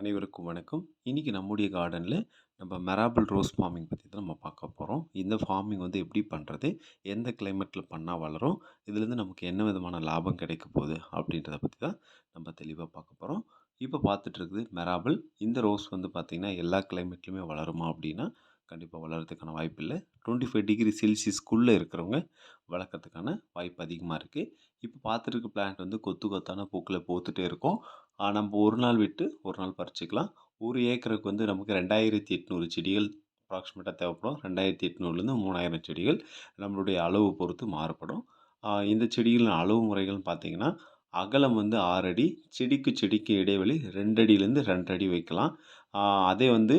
அனைவருக்கும் வணக்கம். இன்றைக்கி நம்முடைய கார்டனில் நம்ம மெராபிள் ரோஸ் ஃபார்மிங் பற்றி தான் நம்ம பார்க்க போகிறோம் இந்த ஃபார்மிங் வந்து எப்படி பண்ணுறது எந்த கிளைமேட்டில் பண்ணால் வளரும்? இதுலேருந்து நமக்கு என்ன விதமான லாபம் கிடைக்க போகுது? அப்படின்றத பற்றி தான் நம்ம தெளிவாக பார்க்க போகிறோம் இப்போ பார்த்துட்டு இருக்குது மெராபிள் இந்த ரோஸ் வந்து பார்த்திங்கன்னா எல்லா கிளைமேட்லையுமே வளருமா அப்படின்னா கண்டிப்பாக வளர்கிறதுக்கான வாய்ப்பு இல்லை. டுவெண்ட்டி ஃபைவ் டிகிரி செல்சியஸ்க்குள்ளே இருக்கிறவங்க வளர்க்குறதுக்கான வாய்ப்பு அதிகமாக இருக்குது இப்போ பார்த்துருக்க பிளான்ட் வந்து கொத்து கொத்தான பூக்களை போத்துகிட்டே இருக்கும். நம்ம ஒரு நாள் விட்டு ஒரு நாள் பறிச்சிக்கலாம். ஒரு ஏக்கருக்கு வந்து நமக்கு ரெண்டாயிரத்தி எட்நூறு செடிகள் அப்ராக்சிமேட்டாக தேவைப்படும். ரெண்டாயிரத்தி எட்நூறுலேருந்து மூணாயிரம் செடிகள் நம்மளுடைய அளவு பொறுத்து மாறுபடும். இந்த செடிகளின் அளவு முறைகள்னு பார்த்திங்கன்னா அகலம் வந்து ஆறு அடி செடிக்கு செடிக்கு இடைவெளி ரெண்டு அடியிலேருந்து ரெண்டு அடி வைக்கலாம். அதே வந்து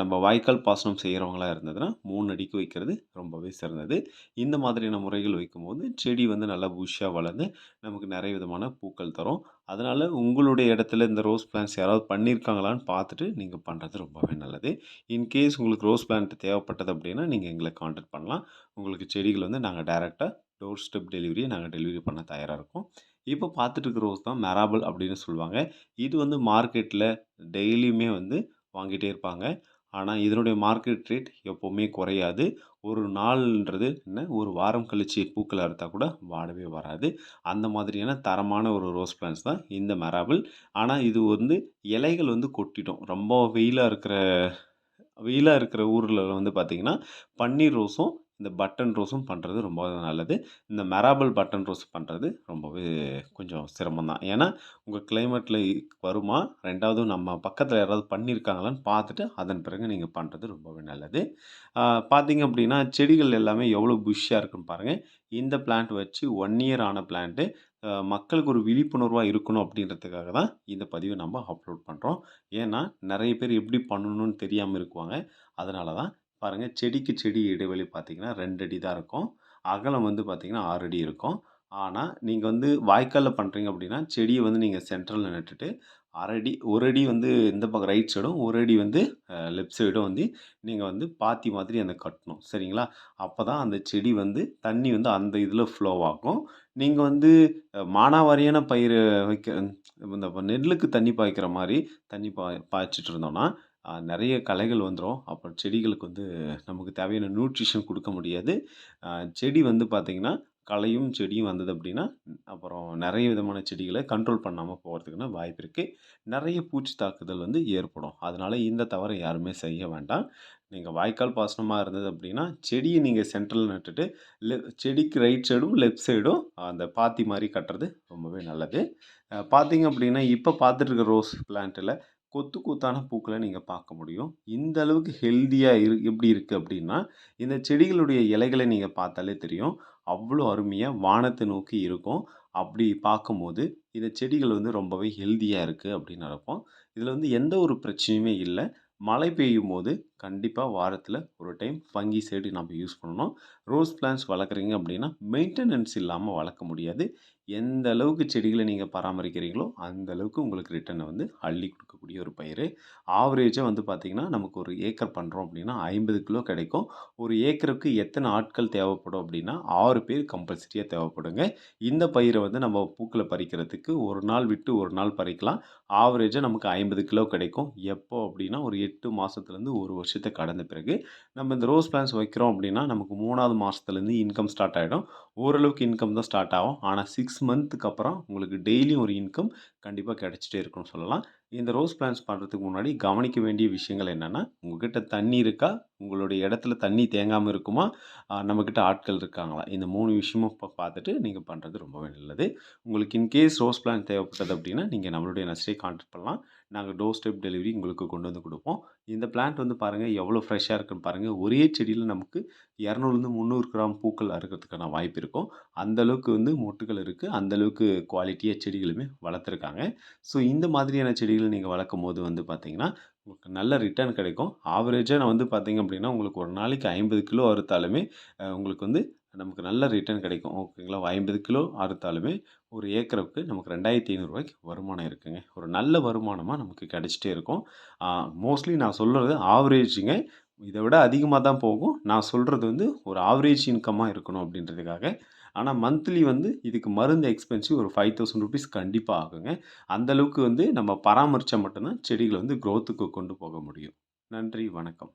நம்ம வாய்க்கால் பாசனம் செய்கிறவங்களா இருந்ததுன்னா மூணு அடிக்கு வைக்கிறது ரொம்பவே சிறந்தது. இந்த மாதிரியான முறைகள் வைக்கும்போது செடி வந்து நல்லா புஷ்ஷாக வளர்ந்து நமக்கு நிறைய விதமான பூக்கள் தரும். அதனால் உங்களுடைய இடத்துல இந்த ரோஸ் பிளான்ஸ் யாராவது பண்ணியிருக்காங்களான்னு பார்த்துட்டு நீங்கள் பண்ணுறது ரொம்பவே நல்லது. இன்கேஸ் உங்களுக்கு ரோஸ் பிளான்ட் தேவைப்பட்டது அப்படின்னா நீங்கள் எங்களை காண்டாக்ட் பண்ணலாம். உங்களுக்கு செடிகள் வந்து நாங்கள் டேரெக்டாக டோர் ஸ்டெப் டெலிவரியை நாங்கள் டெலிவரி பண்ண தயாராக இருக்கோம். இப்போ பார்த்துட்டு இருக்க ரோஸ் தான் மெராபிள் அப்படின்னு சொல்லுவாங்க. இது வந்து மார்க்கெட்டில் டெய்லியுமே வந்து வாங்கிட்டே இருப்பாங்க. ஆனால் இதனுடைய மார்க்கெட் ரேட் எப்போவுமே குறையாது. ஒரு நாள்ன்றது என்ன? ஒரு வாரம் கழித்து பூக்கள் அறுத்தால் கூட வாடவே வராது. அந்த மாதிரியான தரமான ஒரு ரோஸ் பிளான்ஸ் தான் இந்த மெராபிள். ஆனால் இது வந்து இலைகள் வந்து கொட்டிடும். ரொம்ப வெயிலாக இருக்கிற வெயிலாக இருக்கிற ஊரில் வந்து பார்த்திங்கன்னா பன்னீர் ரோஸும் இந்த பட்டன் ரோஸும் பண்ணுறது ரொம்ப நல்லது. இந்த மெராபிள் பட்டன் ரோஸ் பண்ணுறது ரொம்பவே கொஞ்சம் சிரமம் தான். ஏன்னா உங்கள் கிளைமேட்டில் வருமா? ரெண்டாவது நம்ம பக்கத்தில் யாராவது பண்ணியிருக்காங்களான்னு பார்த்துட்டு அதன் பிறகு நீங்கள் பண்ணுறது ரொம்பவே நல்லது. பார்த்தீங்க அப்படின்னா செடிகள் எல்லாமே எவ்வளோ புஷ்ஷாக இருக்குன்னு பாருங்கள் இந்த பிளான்ட் வச்சு ஒன் இயர் ஆன பிளான்ட்டு மக்களுக்கு ஒரு விழிப்புணர்வாக இருக்கணும் அப்படின்றதுக்காக தான் இந்த பதிவை நம்ம அப்லோட் பண்ணுறோம் ஏன்னா நிறைய பேர் எப்படி பண்ணணும்னு தெரியாமல் இருக்குவாங்க. அதனால தான் பாருங்கள் செடிக்கு செடி இடைவெளி பார்த்திங்கன்னா ரெண்டு அடி தான் இருக்கும். அகலம் வந்து பார்த்திங்கன்னா ஆறு அடி இருக்கும். ஆனால் நீங்கள் வந்து வாய்க்காலில் பண்ணுறீங்க அப்படின்னா செடியை வந்து நீங்கள் சென்ட்ரலில் நட்டுட்டு அரை அடி ஒரு அடி வந்து இந்த பக்கம் ரைட் சைடும் ஒரு அடி வந்து லெஃப்ட் சைடும் வந்து நீங்கள் வந்து பாத்தி மாதிரி அந்த கட்டணும். சரிங்களா? அப்போ தான் அந்த செடி வந்து தண்ணி வந்து அந்த இதில் ஃப்ளோ ஆகும். நீங்கள் வந்து மானாவாரியான பயிர் வைக்க இந்த நெல்லுக்கு தண்ணி பாய்க்கிற மாதிரி தண்ணி பா பாய்ச்சிட்டு இருந்தோன்னா நிறைய களைகள் வந்துடும் அப்புறம் செடிகளுக்கு வந்து நமக்கு தேவையான நியூட்ரிஷன் கொடுக்க முடியாது. செடி வந்து பார்த்திங்கன்னா களையும் செடியும் வந்தது அப்படின்னா அப்புறம் நிறைய விதமான செடிகளை கண்ட்ரோல் பண்ணாமல் போகிறதுக்குன்னு வாய்ப்பு இருக்குது நிறைய பூச்சி தாக்குதல் வந்து ஏற்படும். அதனால் இந்த தவறை யாருமே செய்ய வேண்டாம். நீங்கள் வாய்க்கால் பாசனமாக இருந்தது அப்படின்னா செடியை நீங்கள் சென்ட்ரலில் நட்டுட்டு லெ செடிக்கு ரைட் சைடும் லெஃப்ட் சைடும் அந்த பாத்தி மாதிரி கட்டுறது ரொம்பவே நல்லது. பார்த்தீங்க அப்படின்னா இப்போ பார்த்துட்டு இருக்க ரோஸ் பிளான்ட்டில் கொத்து கொத்தான பூக்களை நீங்கள் பார்க்க முடியும். இந்த அளவுக்கு ஹெல்த்தியாக இரு எப்படி இருக்குது அப்படின்னா இந்த செடிகளுடைய இலைகளை நீங்கள் பார்த்தாலே தெரியும். அவ்வளோ அருமையாக வானத்தை நோக்கி இருக்கும். அப்படி பார்க்கும்போது இந்த செடிகள் வந்து ரொம்பவே ஹெல்த்தியாக இருக்குது அப்படின்னு நினைப்போம். இதில் வந்து எந்த ஒரு பிரச்சனையுமே இல்லை. மழை பெய்யும் போது கண்டிப்பாக வாரத்தில் ஒரு டைம் ஃபங்கி சைடு நம்ம யூஸ் பண்ணணும். ரோஸ் பிளான்ஸ் வளர்க்குறீங்க அப்படின்னா மெயின்டெனன்ஸ் இல்லாமல் வளர்க்க முடியாது. எந்த அளவுக்கு செடிகளை நீங்கள் பராமரிக்கிறீங்களோ அந்த அளவுக்கு உங்களுக்கு ரிட்டனை வந்து அள்ளி கொடுக்கக்கூடிய ஒரு பயிர் ஆவரேஜாக வந்து பார்த்திங்கன்னா நமக்கு ஒரு ஏக்கர் பண்ணுறோம் அப்படின்னா ஐம்பது கிலோ கிடைக்கும். ஒரு ஏக்கருக்கு எத்தனை ஆட்கள் தேவைப்படும் அப்படின்னா ஆறு பேர் கம்பல்சரியாக தேவைப்படுங்க. இந்த பயிரை வந்து நம்ம பூக்களை பறிக்கிறதுக்கு ஒரு நாள் விட்டு ஒரு நாள் பறிக்கலாம். ஆவரேஜாக நமக்கு ஐம்பது கிலோ கிடைக்கும். எப்போ அப்படின்னா ஒரு எட்டு மாதத்துலேருந்து ஒரு வருஷம் வருஷத்தை கடந்த பிறகு நம்ம இந்த ரோஸ் பிளான்ஸ் வைக்கிறோம் அப்படின்னா நமக்கு மூணாவது மாதத்துலேருந்து இன்கம் ஸ்டார்ட் ஆகிடும் ஓரளவுக்கு இன்கம் தான் ஸ்டார்ட் ஆகும். ஆனால் சிக்ஸ் மந்த்துக்கு அப்புறம் உங்களுக்கு டெய்லியும் ஒரு இன்கம் கண்டிப்பாக கிடச்சிட்டே இருக்கும்னு சொல்லலாம். இந்த ரோஸ் பிளான்ஸ் பண்ணுறதுக்கு முன்னாடி கவனிக்க வேண்டிய விஷயங்கள் என்னென்னா உங்கள்கிட்ட தண்ணி இருக்கா? உங்களுடைய இடத்துல தண்ணி தேங்காமல் இருக்குமா? நம்மக்கிட்ட ஆட்கள் இருக்காங்களா? இந்த மூணு விஷயமும் இப்போ பார்த்துட்டு நீங்கள் பண்ணுறது ரொம்பவே நல்லது. உங்களுக்கு இன்கேஸ் ரோஸ் பிளான் தேவைப்பட்டது அப்படின்னா நீங்கள் நம்மளுடைய நர்சரியை கான்டாக்ட் பண்ணலாம். நாங்கள் டோர் ஸ்டெப் டெலிவரி உங்களுக்கு கொண்டு வந்து கொடுப்போம். இந்த பிளான்ட் வந்து பாருங்கள் எவ்வளோ ஃப்ரெஷ்ஷாக இருக்குன்னு பாருங்கள் ஒரே செடியில் நமக்கு இரநூறுலேருந்து முந்நூறு கிராம் பூக்கள் அறுக்கிறதுக்கான வாய்ப்பு இருக்கும். அந்தளவுக்கு வந்து மொட்டுகள் இருக்குது அந்தளவுக்கு குவாலிட்டியாக செடிகளுமே வளர்த்துருக்காங்க. ஸோ இந்த மாதிரியான செடிகளை நீங்கள் வளர்க்கும் போது வந்து பார்த்திங்கன்னா உங்களுக்கு நல்ல ரிட்டர்ன் கிடைக்கும். ஆவரேஜாக நான் வந்து பார்த்திங்க அப்படின்னா உங்களுக்கு ஒரு நாளைக்கு ஐம்பது கிலோ அறுத்தாலுமே உங்களுக்கு வந்து நமக்கு நல்ல ரிட்டர்ன் கிடைக்கும். ஓகேங்களா? ஐம்பது கிலோ அறுத்தாலுமே ஒரு ஏக்கருக்கு நமக்கு ரெண்டாயிரத்தி ஐநூறுரூவாய்க்கு வருமானம் இருக்குங்க. ஒரு நல்ல வருமானமாக நமக்கு கிடச்சிட்டே இருக்கும். மோஸ்ட்லி நான் சொல்கிறது ஆவரேஜுங்க இதை விட அதிகமாக தான் போகும். நான் சொல்கிறது வந்து ஒரு ஆவரேஜ் இன்கம்மாக இருக்கணும் அப்படின்றதுக்காக. ஆனால் மந்த்லி வந்து இதுக்கு மருந்து எக்ஸ்பென்சிவ் ஒரு ஃபைவ் தௌசண்ட் ருபீஸ் கண்டிப்பாக ஆகுங்க. அந்தளவுக்கு வந்து நம்ம பராமரித்தா மட்டும்தான் செடிகளை வந்து க்ரோத்துக்கு கொண்டு போக முடியும். நன்றி வணக்கம்.